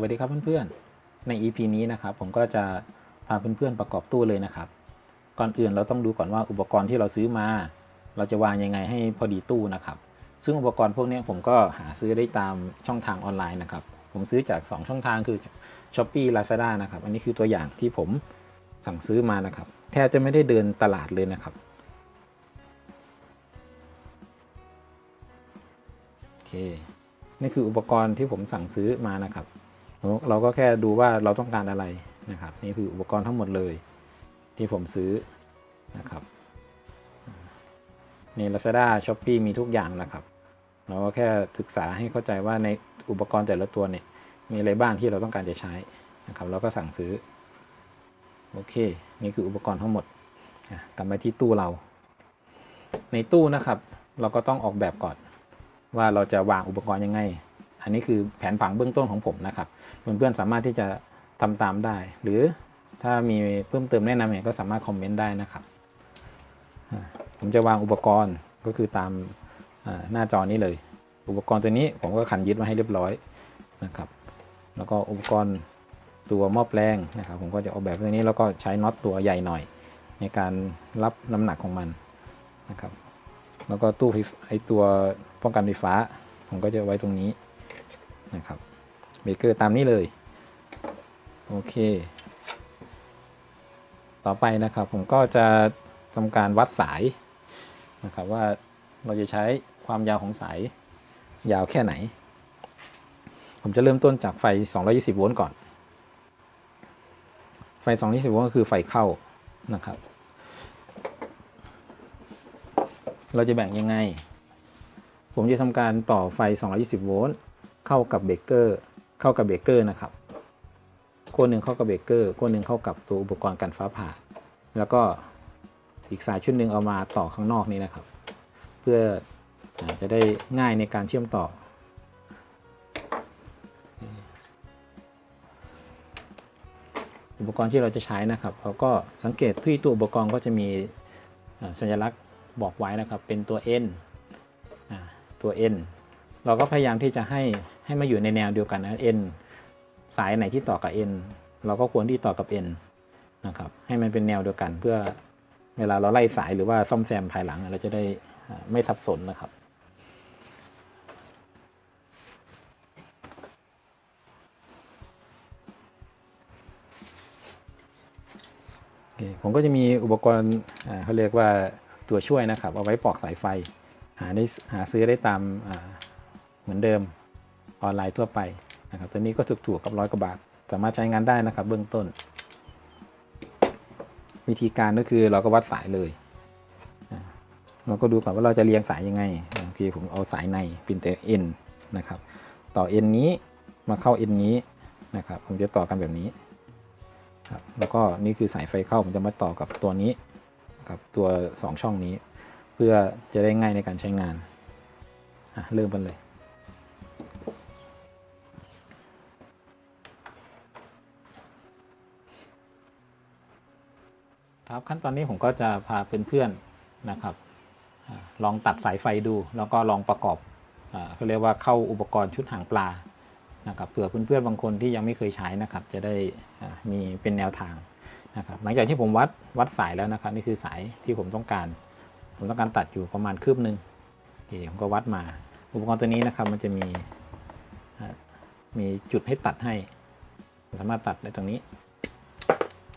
วัสดีครับเพื่อนๆ ใน EP นี้นะครับผมก็จะพาเพื่อนๆประกอบตู้เลยนะครับ ก่อนอื่นเราต้องดูก่อนว่าอุปกรณ์ที่เราซื้อมา เราจะวางยังไงให้พอดีตู้นะครับ ซึ่งอุปกรณ์พวกนี้ผมก็หาซื้อได้ตามช่องทางออนไลน์นะครับ ผมซื้อจาก 2 ช่องทางคือ s h อ p e e Lazada นะครับ อันนี้คือตัวอย่างที่ผมสั่งซื้อมานะครับ แทบจะไม่ได้เดินตลาดเลยนะครับโอเคนี่คืออุปกรณ์ที่ผมสั่งซื้อมานะครับ เราก็แค่ดูว่าเราต้องการอะไรนะครับ นี่คืออุปกรณ์ทั้งหมดเลย ที่ผมซื้อนะครับใน Lazada s h o p e e มีทุกอย่างนะครับ เราก็แค่ศึกษาให้เข้าใจว่าในอุปกรณ์แต่ละตัวเนี่ยมีอะไรบ้างที่เราต้องการจะใช้นะครับ เราก็สั่งซื้อ โอเค นี่คืออุปกรณ์ทั้งหมดกลับมาที่ตู้เรา ในตู้นะครับ เราก็ต้องออกแบบก่อน ว่าเราจะวางอุปกรณ์ยังไง อันนี้คือแผนผังเบื้องต้นของผมนะครับเพื่อนๆสามารถที่จะทำตามได้ หรือถ้ามีเพิ่มเติมแนะนำเนี่ยก็สามารถคอมเมนต์ได้นะครับ ผมจะวางอุปกรณ์ก็คือตามหน้าจอนี้เลย อุปกรณ์ตัวนี้ผมก็ขันยึดมาให้เรียบร้อยนะครับ แล้วก็อุปกรณ์ตัวหม้อแปลงนะครับ ผมก็จะออกแบบตัวนี้แล้วก็ใช้น็อตตัวใหญ่หน่อย ในการรับน้ำหนักของมันนะครับ แล้วก็ตู้ไอตัวป้องกันไฟฟ้า ผมก็จะไว้ตรงนี้ นะครับเบกเกอร์ตามนี้เลย โอเค ต่อไปนะครับผมก็จะทำการวัดสายนะครับว่าเราจะใช้ความยาวของสายยาวแค่ไหน ผมจะเริ่มต้นจากไฟ 220 โวลต์ก่อน ไฟ 220 โวลต์ก็คือไฟเข้านะครับ เราจะแบ่งยังไง ผมจะทำการต่อไฟ 220 โวลต์ เข้ากับเบเกอร์เข้ากับเบเกอร์นะครับขั้วหนึ่งเข้ากับเบเกอร์ขั้วหนึ่งเข้ากับตัวอุปกรณ์กันฟ้าผ่า แล้วก็อีกสายชุดหนึ่งเอามาต่อข้างนอกนี้นะครับ เพื่อจะได้ง่ายในการเชื่อมต่อ อุปกรณ์ที่เราจะใช้นะครับเราก็สังเกตที่ตัวอุปกรณ์ก็จะมีสัญลักษณ์บอกไว้นะครับ เป็นตัว N ตัว N เราก็พยายามที่จะให้ให้มาอยู่ในแนวเดียวกันนะ N สายไหนที่ต่อกับ N เราก็ควรที่ต่อกับ N นะครับให้มันเป็นแนวเดียวกัน เพื่อเวลาเราไล่สายหรือว่าซ่อมแซมภายหลังเราจะได้ไม่สับสนนะครับผมก็จะมีอุปกรณ์เขาเรียกว่าตัวช่วยนะครับ เอาไว้ปอกสายไฟ หาได้หาซื้อได้ตาม เหมือนเดิมออนไลน์ทั่วไปนะครับตัวนี้ก็ถูกๆกับร้อยกว่าบาท สามารถใช้งานได้นะครับ เบื้องต้น วิธีการก็คือเราก็วัดสายเลยเราก็ดูก่อนว่าเราจะเรียงสายยังไงโอเคผมเอาสายในเป็นแต่ N นนะครับ ต่อ N นี้มาเข้า N นี้นะครับผมจะต่อกันแบบนี้ครับแล้วก็นี่คือสายไฟเข้าผมจะมาต่อกับตัวนี้กับตัว 2 ช่องนี้ เพื่อจะได้ง่ายในการใช้งานอะเริ่มกันเลย ครับ ขั้นตอนนี้ผมก็จะพาเพื่อนๆนะครับลองตัดสายไฟดู แล้วก็ลองประกอบเขาเรียกว่าเข้าอุปกรณ์ชุดหางปลานะครับเผื่อเพื่อนๆบางคนที่ยังไม่เคยใช้นะครับ จะได้มีเป็นแนวทางนะครับหลังจากที่ผมวัดวัดสายแล้วนะครับ นี่คือสายที่ผมต้องการ ผมต้องการตัดอยู่ประมาณคืบหนึ่งโอเคผมก็วัดมา อุปกรณ์ตัวนี้นะครับมันจะมีมีจุดให้ตัดให้ สามารถตัดได้ตรงนี้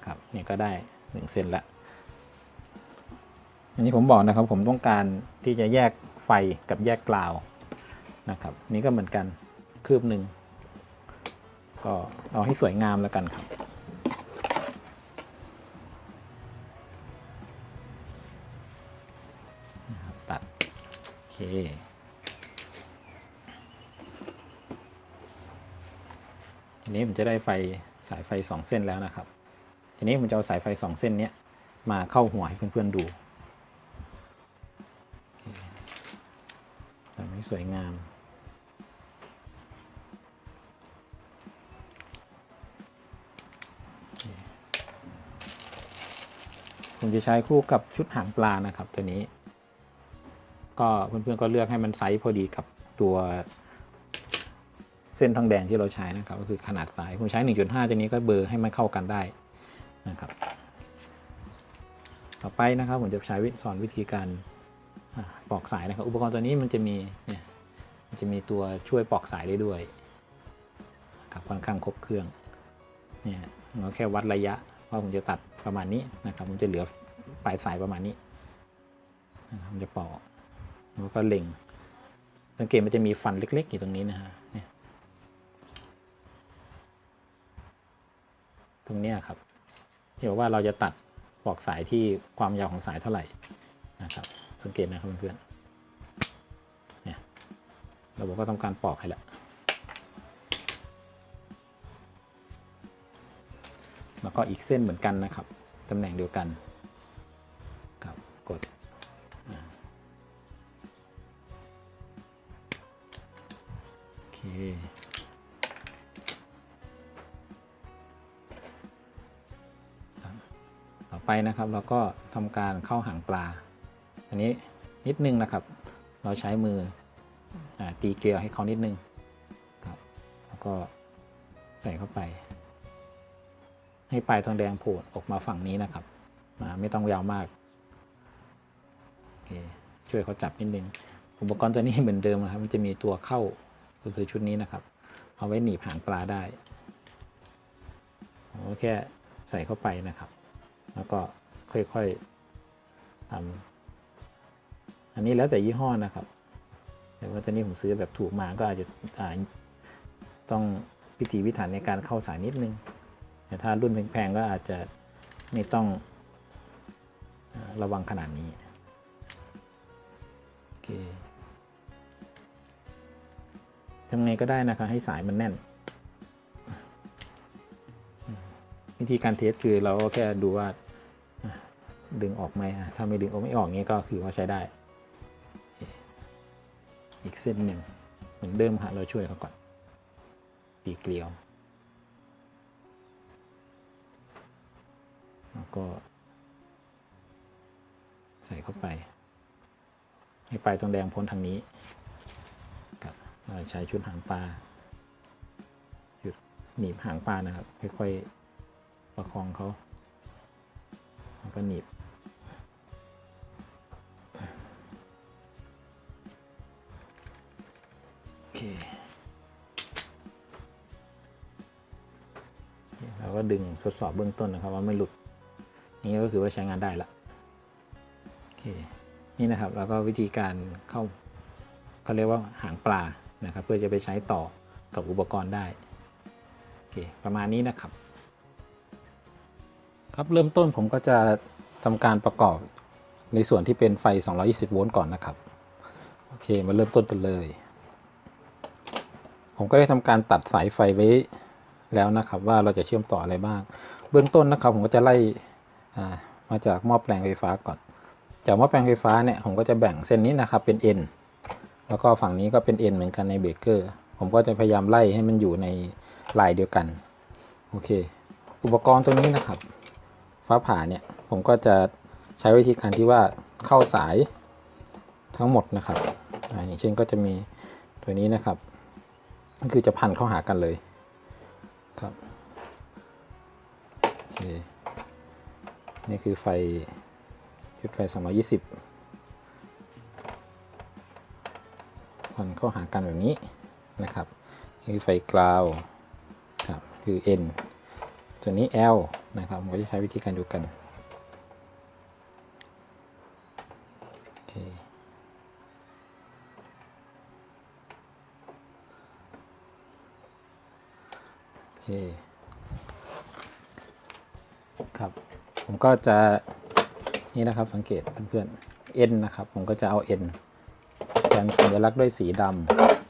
ครับเนี่ยก็ได้ หนึ่งเซนละอันนี้ผมบอกนะครับ ผมต้องการที่จะแยกไฟกับแยกกลาวนะครับ นี่ก็เหมือนกันคืบหนึ่งก็เอาให้สวยงามแล้วกันครับนะครับตัดโอเคทีนี้ผมจะได้ไฟสายไฟ 2 เส้นแล้วนะครับ ทีนี้ผมจะเอาสายไฟ 2 เส้นนี้มาเข้าหัวให้เพื่อนๆดูโอเคทำให้สวยงาม ผมจะใช้คู่กับชุดหางปลานะครับตัวนี้ ก็เพื่อนๆก็เลือกให้มันไซส์พอดีกับตัวเส้นทองแดงที่เราใช้นะครับ ก็คือขนาดสาย ผมใช้ 1.5 ตัวนี้ก็เบอร์ให้มันเข้ากันได้ นะครับ ต่อไปนะครับผมจะใช้วิสอนวิธีการปอกสายนะครับ อุปกรณ์ตัวนี้มันจะมีเนี่ยมันจะมีตัวช่วยปอกสายได้ด้วยครับค่อนข้างครบเครื่องเนี่ยเราแค่วัดระยะว่าผมจะตัดประมาณนี้นะครับผมจะเหลือปลายสายประมาณนี้นะครับผมจะปอกแล้วก็เล็งสังเกตมันจะมีฟันเล็ก ๆ อยู่ตรงนี้นะฮะเนี่ยตรงเนี้ยครับ ที่บอกว่าเราจะตัดปอกสายที่ความยาวของสายเท่าไหร่นะครับ สังเกตนะครับเพื่อนๆเนี่ยเราบอกว่าต้องการปอกให้ละแล้วก็อีกเส้นเหมือนกันนะครับตำแหน่งเดียวกัน นะครับเราก็ทำการเข้าหางปลา อันนี้นิดนึงนะครับ เราใช้มืออตีเกลียวให้เขานิดนึงครับ แล้วก็ใส่เข้าไป ให้ปลายทองแดงโผล่ออกมาฝั่งนี้นะครับมาไม่ต้องยาวมากโอเคช่วยเขาจับนิดนึง อุปกรณ์ตัวนี้เหมือนเดิมนะครับ มันจะมีตัวเข้าก็คือชุดนี้นะครับ เอาไว้หนีบหางปลาได้ผมก็แค่ใส่เข้าไปนะครับ แล้วก็ค่อยๆทำอันนี้แล้วแต่ยี่ห้อนะครับ แต่ว่าตอนนี้ผมซื้อแบบถูกมาก็อาจจะต้องพิธีพิถันในการเข้าสายนิดนึง แต่ถ้ารุ่นแพงๆก็อาจจะไม่ต้องอระวังขนาดนี้โอเคทำไงก็ได้นะครับให้สายมันแน่น วิธีการเทสคือเราก็แค่ดูว่าดึงออกไหมถ้าไม่ดึงออกไม่ออกงี้ก็คือว่าใช้ได้ อีกเส้นหนึ่งเหมือนเดิมค่ะเราช่วยเขาก่อนตีเกลียว แล้วก็ ใส่เข้าไป ให้ปลายตรงแดงพ้นทางนี้กับใช้ชุดหางปลาหยุดหนีบหางปลานะครับ ค่อยๆ ประคองเขาแล้วก็หนีบโอเคเราก็ดึงทดสอบเบื้องต้นนะครับว่าไม่หลุด นี่ก็คือว่าใช้งานได้ละโอเคนี่นะครับแล้วก็วิธีการเข้าเขาเรียกว่าหางปลานะครับ เพื่อจะไปใช้ต่อกับอุปกรณ์ได้โอเคประมาณนี้นะครับ ครับเริ่มต้นผมก็จะทำการประกอบในส่วนที่เป็นไฟ 220 โวลต์ก่อนนะครับ โอเค มาเริ่มต้นกันเลย ผมก็ได้ทำการตัดสายไฟไว้แล้วนะครับ ว่าเราจะเชื่อมต่ออะไรบ้าง เบื้องต้นนะครับ ผมก็จะไล่มาจากหม้อแปลงไฟฟ้าก่อน จากหม้อแปลงไฟฟ้าเนี่ย ผมก็จะแบ่งเส้นนี้นะครับเป็น N แล้วก็ฝั่งนี้ก็เป็น N เหมือนกันในเบรกเกอร์ ผมก็จะพยายามไล่ให้มันอยู่ในลายเดียวกัน โอเค อุปกรณ์ตัวนี้นะครับ ฟ้าผ่าเนี่ยผมก็จะใช้วิธีการที่ว่าเข้าสายทั้งหมดนะครับออย่างเช่นก็จะมีตัวนี้นะครับก็คือจะพันเข้าหากันเลยครับโอเคนี่คือไฟชุดไฟ 220พันเข้าหากันแบบนี้นะครับนี่คือไฟกราวครับคือ N ตัวนี้ L นะครับผมก็จะใช้วิธีการดูกันโอเคโอเคครับผมก็จะนี่นะครับสังเกตเพื่อนๆ N นะครับ ผมก็จะเอา N แทนสัญลักษณ์ด้วยสีดำ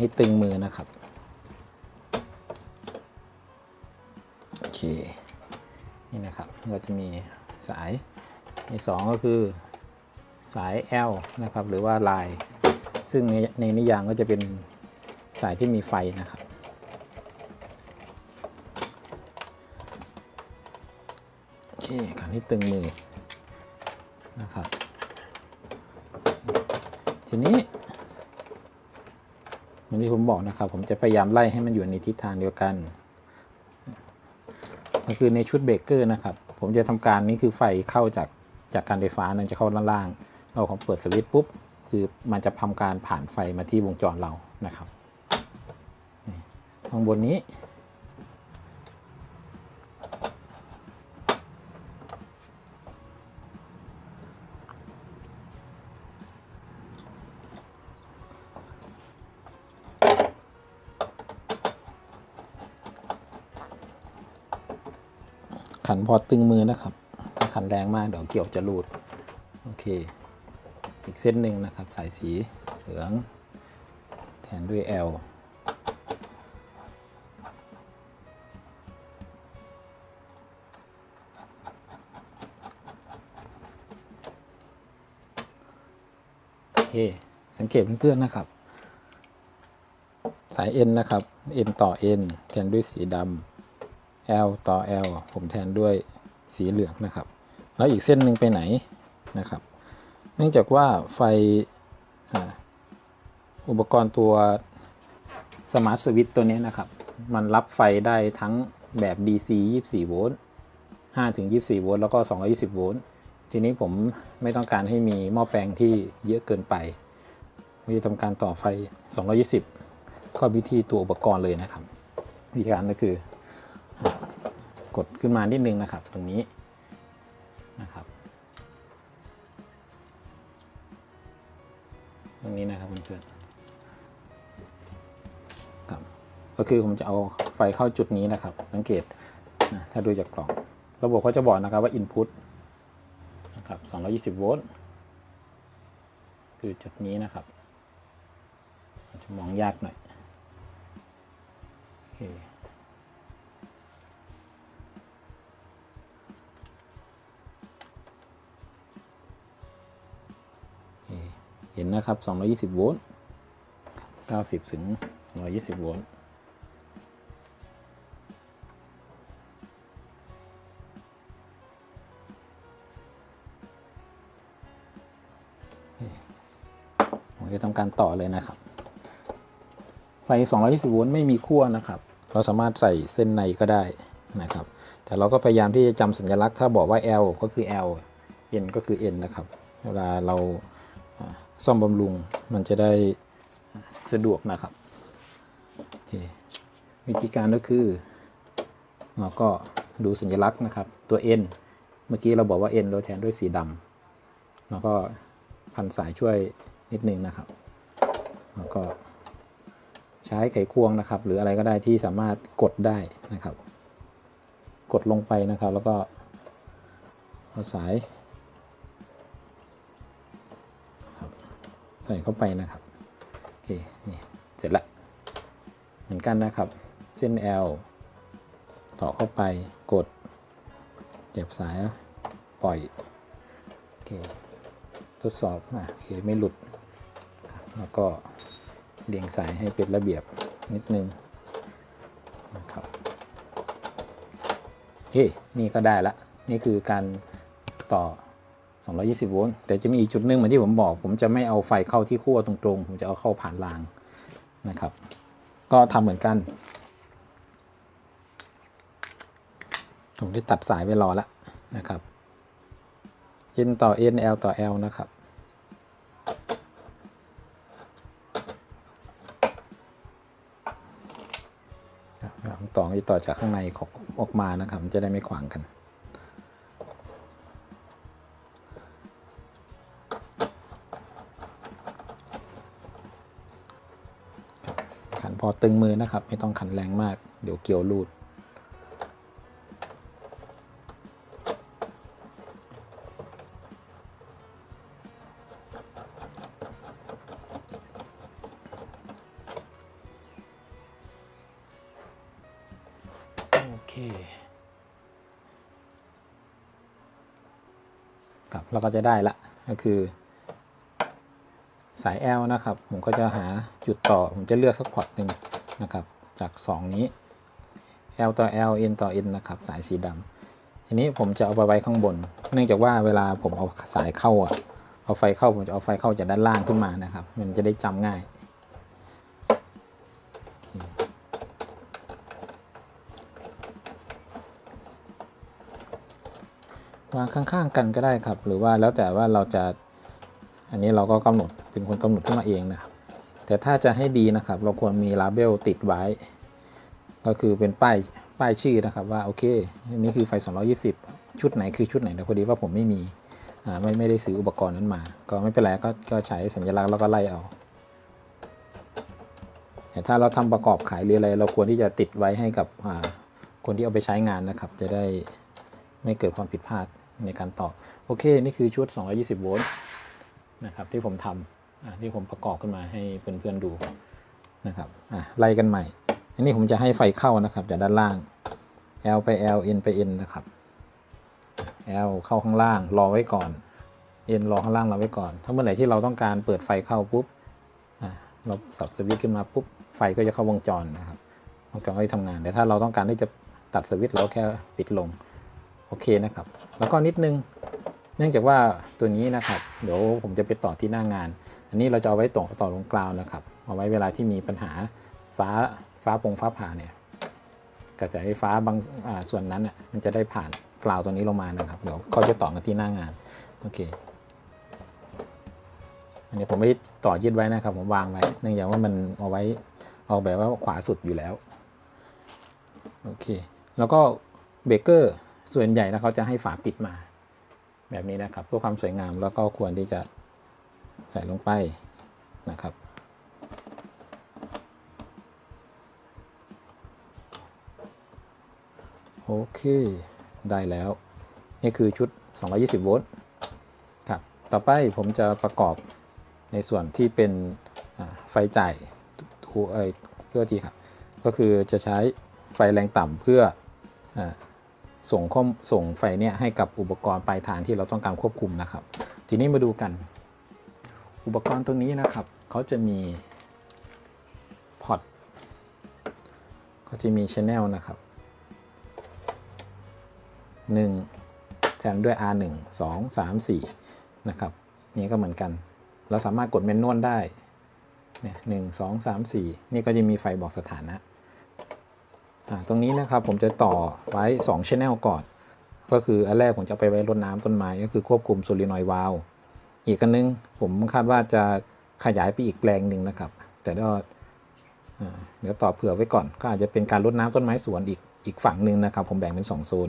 ให้ตึงมือนะครับ โอเค นี่นะครับ ก็จะมีสายมีสองก็คือสาย L นะครับ หรือว่าลาย ซึ่งในในนิยามก็จะเป็นสายที่มีไฟนะครับ โอเคขันให้ตึงมือนะครับ ทีนี้ ที่ผมบอกนะครับ ผมจะพยายามไล่ให้มันอยู่ในทิศทางเดียวกัน ก็คือในชุดเบรกเกอร์นะครับ ผมจะทำการนี้คือไฟเข้าจากจากการไฟฟ้านั้นจะเข้าล่างเราของเปิดสวิตช์ปุ๊บคือมันจะทำการผ่านไฟมาที่วงจรเรานะครับข้างบนนี้ ขันพอตึงมือนะครับ ถ้าขันแรงมากเดี๋ยวเกี่ยวจะรูด โอเค อีกเส้นหนึ่งนะครับ สายสีเหลือง แทนด้วย L โอเคสังเกตเพื่อนๆนะครับ สาย N นะครับ N ต่อ N แทนด้วยสีดำ L ต่อ L ผมแทนด้วยสีเหลืองนะครับ แล้วอีกเส้นหนึ่งไปไหนนะครับ เนื่องจากว่าไฟออุปกรณ์ตัวสมาร์ทสวิตตัวนี้นะครับ มันรับไฟได้ทั้งแบบ DC 24 โวลต์5ถึง24 โวลต์แล้วก็ 220 โวลต์ทีนี้ผมไม่ต้องการให้มีหม้อแปลงที่เยอะเกินไปวิธีทำการต่อไฟ 220 ก็วิธีตัวอุปกรณ์เลยนะครับ วิธีการก็คือ กดขึ้นมานิดนึงนะครับ ตรงนี้นะครับ ตรงนี้นะครับเพื่อนๆครับก็คือผมจะเอาไฟเข้าจุดนี้นะครับ สังเกตนะถ้าดูจากกล่อง ระบบเขาจะบอกนะครับว่า Input นะครับ220 โวลต์คือจุดนี้นะครับจจะมองยากหน่อยโอเค ห็นนะครับ 220 โวลต์ 90 ถึง 220 โวลต์ ผมจะทำการต่อเลยนะครับ ไฟ 220 โวลต์ไม่มีขั้วนะครับ เราสามารถใส่เส้นในก็ได้นะครับ แต่เราก็พยายามที่จะจำสัญลักษณ์ถ้าบอกว่า L ก็คือ L N ก็คือ N นะครับ เวลาเรา ซ่อมบำรุงมันจะได้สะดวกนะครับวิธีการก็คือเราก็ดูสัญลักษณ์นะครับ ตัว N เมื่อกี้เราบอกว่า N เราแทนด้วยสีดำแล้วก็พันสายช่วยนิดนึงนะครับแล้วก็ใช้ไขควงนะครับ หรืออะไรก็ได้ที่สามารถกดได้นะครับ กดลงไปนะครับ แล้วก็เอาสาย ส่เข้าไปนะครับโอเคนี่เสร็จละเหมือนกันนะครับ เส้น L ต่อเข้าไปกดเก็บสายปล่อยโอเคทดสอบอะโอเคไม่หลุด แล้วก็เรียงสายให้เป็นระเบียบนิดนึงนะครับโอเคนี่ก็ได้ละ นี่คือการต่อ 220 โวลต์ แต่จะมีอีกจุดหนึ่งเหมือนที่ผมบอก ผมจะไม่เอาไฟเข้าที่ขั้วตรงๆ ผมจะเอาเข้าผ่านรางนะครับ ก็ทำเหมือนกัน ผมได้ตัดสายไว้รอแล้วนะครับ N ต่อ N L ต่อ L นะครับต่อจะต่อจากข้างในออกมานะครับ จะได้ไม่ขวางกัน ตึงมือนะครับ ไม่ต้องขันแรงมาก เดี๋ยวเกี่ยวรูด โอเคครับเราก็จะได้ละก็คือ สาย L นะครับ ผมก็จะหาจุดต่อ ผมจะเลือกสักพอร์ตหนึ่งนะครับ จาก 2 นี้ L ต่อ L N ต่อ N นะครับ สายสีดำทีนี้ผมจะเอาไปไว้ข้างบน เนื่องจากว่าเวลาผมเอาสายเข้าอะเอาไฟเข้าผมจะเอาไฟเข้าจากด้านล่างขึ้นมานะครับ มันจะได้จำง่ายวางข้างๆกันก็ได้ครับ หรือว่าแล้วแต่ว่าเราจะ อันนี้เราก็กำหนดเป็นคนกำหนดขึ้นมาเองนะครับ แต่ถ้าจะให้ดีนะครับ เราควรมีลาเบลติดไว้ ก็คือเป็นป้ายป้ายชื่อนะครับว่าโอเคนนี้คือไฟ 220 ชุดไหนคือชุดไหนแต่พอดีว่าผมไม่มีไม่ไม่ได้ซื้ออุปกรณ์นั้นมา ก็ไม่เป็นไรก็ก็ใช้สัญลักษณ์แล้วก็ไล่เอาแต่ถ้าเราทำประกอบขายหรืออะไร เราควรที่จะติดไว้ให้กับคนที่เอาไปใช้งานนะครับ จะได้ไม่เกิดความผิดพลาดในการต่อโอเค นี่คือชุด 220 โวลต์ นะครับที่ผมทำที่ผมประกอบขึ้นมาให้เพื่อนๆดูนะครับไล่กันใหม่ อันนี้ผมจะให้ไฟเข้านะครับจากด้านล่าง L ไป L N ไป N นะครับ L เข้าข้างล่างรอไว้ก่อน N รอข้างล่างเรอไว้ก่อน ถ้าเมื่อไหร่ที่เราต้องการเปิดไฟเข้าปุ๊บเราสับสวิตช์ขึ้นมาปุ๊บไฟก็จะเข้าวงจรนะครับวงจรก็จะทำงานแต่ถ้าเราต้องการที่จะตัดสวิตช์เราแค่ปิดลงโอเคนะครับ แล้วก็นิดนึง นื่องจากว่าตัวนี้นะครับเดี๋ยวผมจะไปต่อที่หน้างาน อันนี้เราจะเอาไว้ต่อต่อลงกราวนะครับ เอาไว้เวลาที่มีปัญหาฟ้าฟ้าปงฟ้าผ่าเนี่ยกระแสไฟฟ้าบางส่วนนั้นน่ะมันจะได้ผ่านกราวตัวนี้ลงมานะครับ เดี๋ยวเขาจะต่อกันที่หน้างานโอเคอันนี้ผมไม่ต่อยึดไว้นะครับ ผมวางไว้เนื่องจากว่ามันเอาไว้ออกแบบว่าขวาสุดอยู่แล้วโอเค แล้วก็เบเกอร์ส่วนใหญ่นะเขาจะให้ฝาปิดมา แบบนี้นะครับเพื่อความสวยงามแล้วก็ควรที่จะใส่ลงไปนะครับ โอเคได้แล้ว นี่คือชุด 220 โวลต์ครับ ต่อไปผมจะประกอบในส่วนที่เป็นไฟจ่ายทูเอ้ยเพื่อทีครับ ก็คือจะใช้ไฟแรงต่ำเพื่ออ ส่งข้อมส่งไฟเนี่ยให้กับอุปกรณ์ปลายทางที่เราต้องการควบคุมนะครับ ทีนี้มาดูกัน อุปกรณ์ตัวนี้นะครับเขาจะมีพอร์ตเขาจะมีชแนลนะครับ 1 แทนด้วย R1 2 3 4 นะครับนี่ก็เหมือนกัน เราสามารถกดเมนนวลได้เนี่ยหนึ่งสองสามสี่นี่ก็จะมีไฟบอกสถานะ ตรงนี้นะครับผมจะต่อไว้2 Channel ก่อน ก็คืออันแรกผมจะไปไว้รดน้ำต้นไม้ก็คือควบคุมโซลินอยด์วาลวอีกอันนึงผมคาดว่าจะขยายไปอีกแปลงหนึ่งนะครับ แต่ก็เดี๋ยวต่อเผื่อไว้ก่อน ก็อาจจะเป็นการรดน้ำต้นไม้สวนอีกอีกฝั่งหนึ่งนะครับ ผมแบ่งเป็น 2 โซน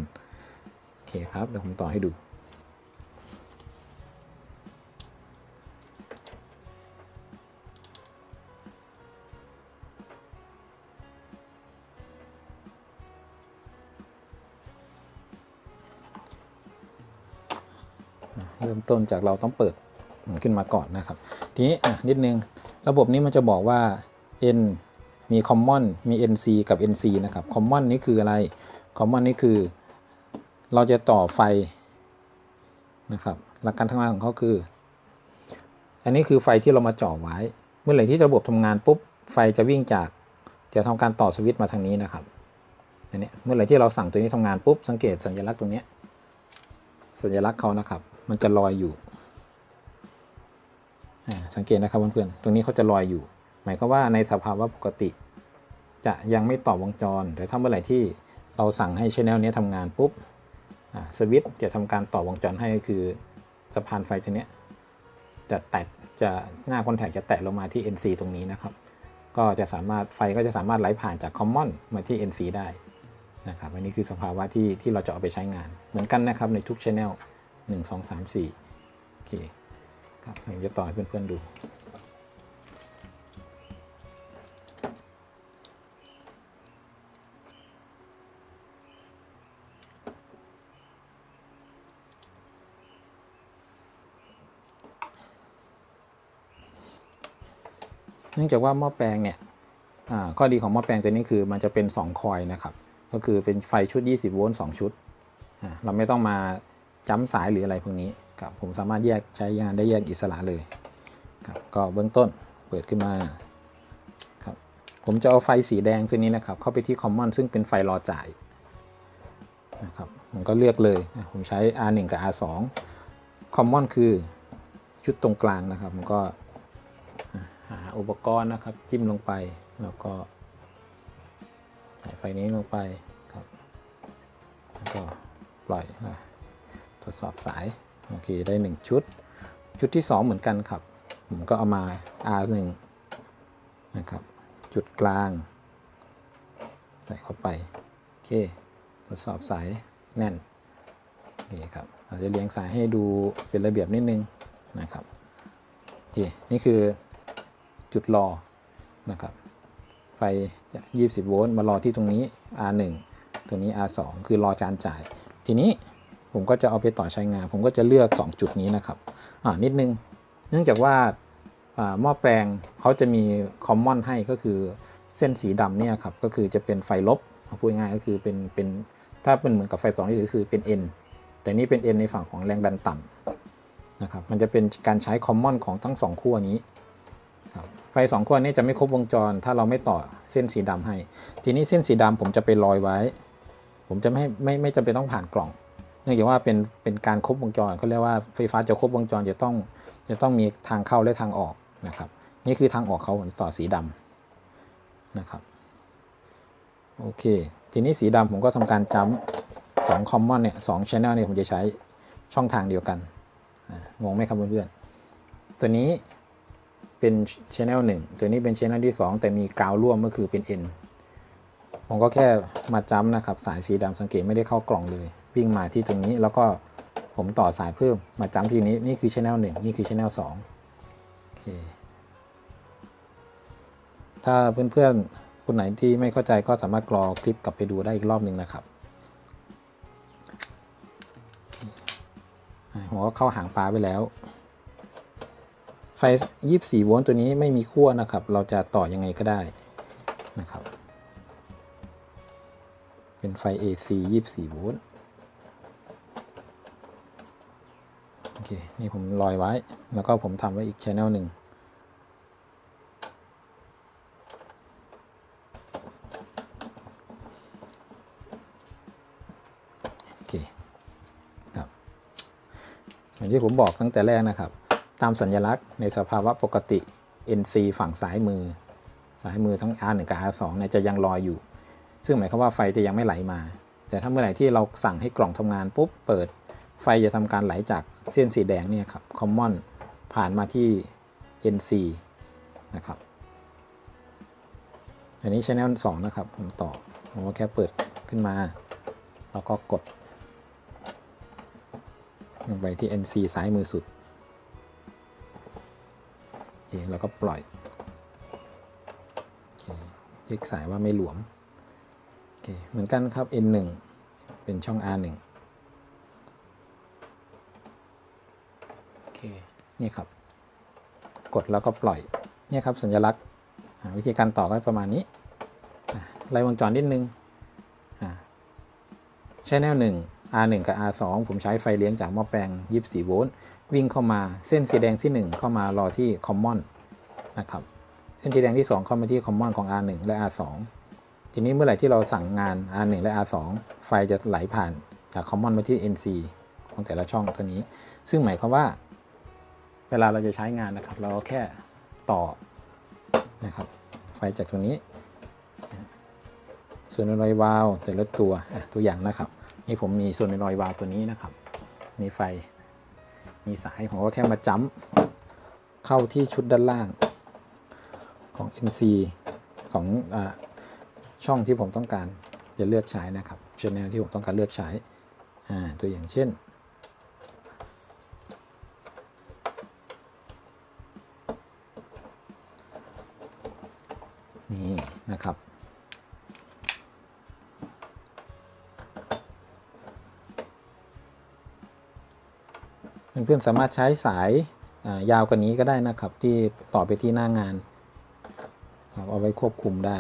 โอเคครับเดี๋ยวผมต่อให้ดู เริ่มต้นจากเราต้องเปิดขึ้นมาก่อนนะครับ ทีนี้นิดนึงระบบนี้มันจะบอกว่า N มี Common มี NC กับ NC นะครับ Common นี่คืออะไร Common นี่คือ เราจะต่อไฟนะครับหลักการทำงานของเขาคือ อันนี้คือไฟที่เรามาจ่อไว้ เมื่อไหร่ที่ระบบทำงานปุ๊บไฟจะวิ่งจากจะทำการต่อสวิตช์มาทางนี้นะครับอันนี้เมื่อไหร่ที่เราสั่งตัวนี้ทำงานปุ๊บสังเกตสัญลักษณ์ตรงนี้ สัญลักษณ์เขานะครับ มันจะลอยอยู่ สังเกตนะครับเพื่อนๆ ตรงนี้เขาจะลอยอยู่ หมายความว่าในสภาวะปกติ จะยังไม่ต่อวงจร แต่ถ้าเมื่อไหร่ที่เราสั่งให้ชแนลนี้ทำงานปุ๊บสวิตช์จะทำการต่อวงจรให้ก็คือสะพานไฟตัวนี้จะแตะจะหน้าคอนแทคจะแตะลงมาที่ NC ตรงนี้นะครับ ก็จะสามารถไฟก็จะสามารถไหลผ่านจาก Common มาที่ NC ได้นะครับอันนี้คือสภาวะที่ที่เราจะเอาไปใช้งาน เหมือนกันนะครับในทุก Channel 1 2 3 4โอเคครับผมจะต่อให้เพื่อนๆดูเนื่องจากว่าหม้อแปลงเนี่ยข้อดีของหม้อแปลงตัวนี้คือมันจะเป็น 2 คอยนะครับ ก็คือเป็นไฟชุด 20 โวลต์ 2 ชุด เราไม่ต้องมา จ้ำสายหรืออะไรพวกนี้ครับผมสามารถแยกใช้งานได้แยกอิสระเลยครับก็เบื้องต้นเปิดขึ้นมาครับผมจะเอาไฟสีแดงตัวนี้นะครับ เข้าไปที่ Common ซึ่งเป็นไฟรอจ่ายนะครับผมก็เลือกเลยผมใช้ R1 กับ R2 Common คือชุดตรงกลางนะครับผมก็หาอุปกรณ์นะครับ จิ้มลงไปแล้วก็ใส่ไฟนี้ลงไปครับแล้วก็ปล่อยนะ ทดสอบสาย โอเค ได้ 1 ชุด ชุดที่ 2 เหมือนกันครับ ผมก็เอามา R1 นะครับ จุดกลาง ใส่เข้าไป โอเค ทดสอบสายแน่น โอเคครับอาจจะเรียงสายให้ดูเป็นระเบียบนิดนึงนะครับ โอเค นี่คือจุดรอ นะครับ ไฟจะ 20 โวลต์ มารอที่ตรงนี้ R1 ตรงนี้ R2 คือรอการจ่าย ทีนี้ ผมก็จะเอาไปต่อใช้งาน ผมก็จะเลือก 2 จุดนี้นะครับอ่านิดนึง เนื่องจากว่าหม้อแปลงเขาจะมีคอมมอนให้ก็คือเส้นสีดำเนี่ยครับก็คือจะเป็นไฟลบพูดง่ายก็คือเป็นเป็นถ้าเป็นเหมือนกับไฟ2นี่ก็คือเป็น N แต่นี่เป็น N ในฝั่งของแรงดันต่ำนะครับมันจะเป็นการใช้คอมมอนของทั้งสองขั้วนี้ครับไฟสองขั้วนี้จะไม่ครบวงจร ถ้าเราไม่ต่อเส้นสีดำให้ ทีนี้เส้นสีดำผมจะไปลอยไว้ ผมจะไม่ไม่ไม่จำเป็นต้องผ่านกล่อง เนื่องจากว่าเป็นเป็นการครบวงจรเขาเรียกว่าไฟฟ้าจะครบวงจรจะต้องจะต้องมีทางเข้าและทางออกนะครับ นี่คือทางออกเขาผมต่อสีดำนะครับโอเค ทีนี้สีดำผมก็ทำการจัมสองคอมมอนเนี่ยสองชแนลเนี่ยผมจะใช้ช่องทางเดียวกันงงไหมครับเพื่อนๆตัวนี้เป็นชแนลหนึ่งตัวนี้เป็นชแนลที่ 2 แต่มีกาวร่วมก็คือเป็น N ผมก็แค่มาจัมนะครับ สายสีดำสังเกตไม่ได้เข้ากล่องเลย วิ่งมาที่ตรงนี้แล้วก็ผมต่อสายเพิ่มมาจัมที่นี้นี่คือชแนลหนึ่งนี่คือชแนลสองโอเคถ้าเพื่อนๆ คนไหนที่ไม่เข้าใจก็สามารถกรอคลิปกลับไปดูได้อีกรอบหนึ่งนะครับอ่าผมก็เข้าหางปลาไปแล้ว ไฟ 24 โวลต์ตัวนี้ไม่มีขั้วนะครับ เราจะต่อยังไงก็ได้นะครับ เป็นไฟ AC 24 โวลต์ อเค นี่ผมลอยไว้ แล้วก็ผมทำไว้อีกช anel หนึ่งโอเคครับอย่างที่ผมบอกตั้งแต่แรกนะครับ ตามสัญลักษณ์ในสภาวะปกติ NC ฝั่งซ้ายมือซ้ายมือทั้ง R1 กับ R2 เนี่ยจะยังลอยอยู่ ซึ่งหมายความว่าไฟจะยังไม่ไหลมา แต่ถ้าเมื่อไหร่ที่เราสั่งให้กล่องทำงานปุ๊บเปิด ไฟจะทำการไหลจากเส้นสีแดงเนี่ยครับ common ผ่านมาที่ NC นะครับ อันนี้ channel 2 นะครับ ผมต่อ ผมก็แค่เปิดขึ้นมา แล้วก็กด ลงไปที่ NC ซ้ายมือสุดโอเคแล้วก็ปล่อยโอเคเช็คสายว่าไม่หลวมโอเคเหมือนกันครับ N1 เป็นช่อง R1 โอ เคนี่ครับ กดแล้วก็ปล่อยเนี่ยครับสัญลักษณ์วิธีการต่อก็ประมาณนี้ไล่วงจรนิดนึงใช้แนว1 R1 กับ R2 ผมใช้ไฟเลี้ยงจากหม้อแปลง 24 โวลต์วิ่งเข้ามาเส้นสีแดงที่ 1 เข้ามารอที่ Common นะครับเส้นสีแดงที่ 2 เข้ามาที่ Common ของ R1 และ R2 ทีนี้เมื่อไหร่ที่เราสั่งงาน R1 และ R2 ไฟจะไหลผ่านจาก Common มาที่ NC ของแต่ละช่องเท่านี้ ซึ่งหมายความว่า เวลาเราจะใช้งานนะครับ เราก็แค่ต่อนะครับ ไฟจากตรงนี้ ส่วนรอยวาล์วแต่ละตัวตัวอย่างนะครับ นี่ผมมีส่วนรอยวาล์วตัวนี้นะครับ มีไฟ มีสายผมก็แค่มาจัมเข้าที่ชุดด้านล่างของ NC ของอช่องที่ผมต้องการจะเลือกใช้นะครับช anel ที่ผมต้องการเลือกใช้ตัวอย่างเช่นนะครับ เพื่อนๆสามารถใช้สายยาวกว่านี้ก็ได้นะครับ ที่ต่อไปที่หน้างานครับเอาไว้ควบคุมได้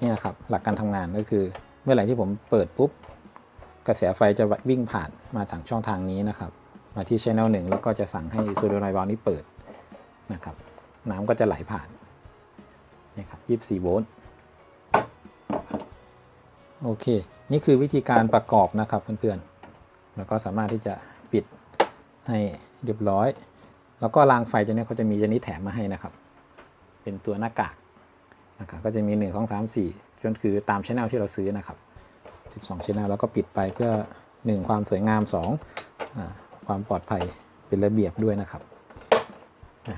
เนี่ยครับหลักการทำงานก็คือ เมื่อไหร่ที่ผมเปิดปุ๊บกระแสไฟจะวิ่งผ่านมาทางช่องทางนี้นะครับ มาที่ channel 1 แล้วก็จะสั่งให้โซลูไนบอลนี้เปิดนะครับ น้ำก็จะไหลผ่านนี่ครับ 24 โวลต์โอเค นี่คือวิธีการประกอบนะครับเพื่อนๆ แล้วก็สามารถที่จะ ปิดให้เรียบร้อย แล้วก็รางไฟตัวนี้เขาจะมีตัวนี้แถมมาให้นะครับ เป็นตัวหน้ากากนะครับก็จะมี1 2 3 4จนคือตามช anel ที่เราซื้อนะครับ 12ช anel แล้วก็ปิดไปเพื่อ 1 ความสวยงาม2อความปลอดภัยเป็นระเบียบด้วยนะครับอ่า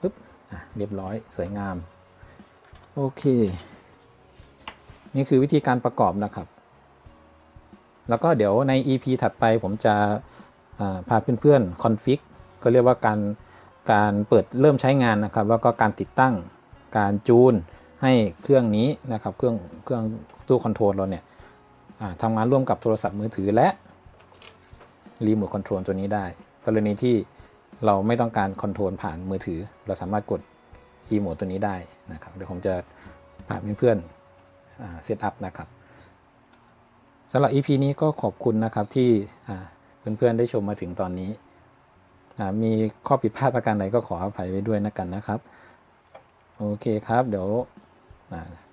ปึ๊บอะเรียบร้อยสวยงาม โอเค นี่คือวิธีการประกอบนะครับ แล้วก็เดี๋ยวใน EP ถัดไปผมจะ พาเพื่อนๆคอนฟิกก็เรียกว่าการการเปิดเริ่มใช้งานนะครับ แล้วก็การติดตั้งการจูนให้เครื่องนี้นะครับ เครื่องเครื่องตู้คอนโทรลเราเนี่ยทำงานร่วมกับโทรศัพท์มือถือและรีโมทคอนโทรลตัวนี้ได้ กรณีที่เราไม่ต้องการคอนโทรลผ่านมือถือ เราสามารถกดรีโมทตัวนี้ได้นะครับเดี๋ยวผมจะพาเพื่อนๆเซตอัพนะครับสำหรับ EP นี้ก็ขอบคุณนะครับที่ เพื่อนๆได้ชมมาถึงตอนนี้มีข้อผิดพลาดประการใดก็ขออภัยไว้ด้วยนะกันนะครับ โอเคครับ เดี๋ยว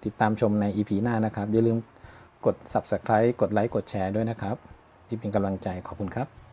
ติดตามชมใน EP หน้านะครับ อย่าลืมกด Subscribe กดไลค์กดแชร์ด้วยนะครับ ที่เป็นกำลังใจขอบคุณครับ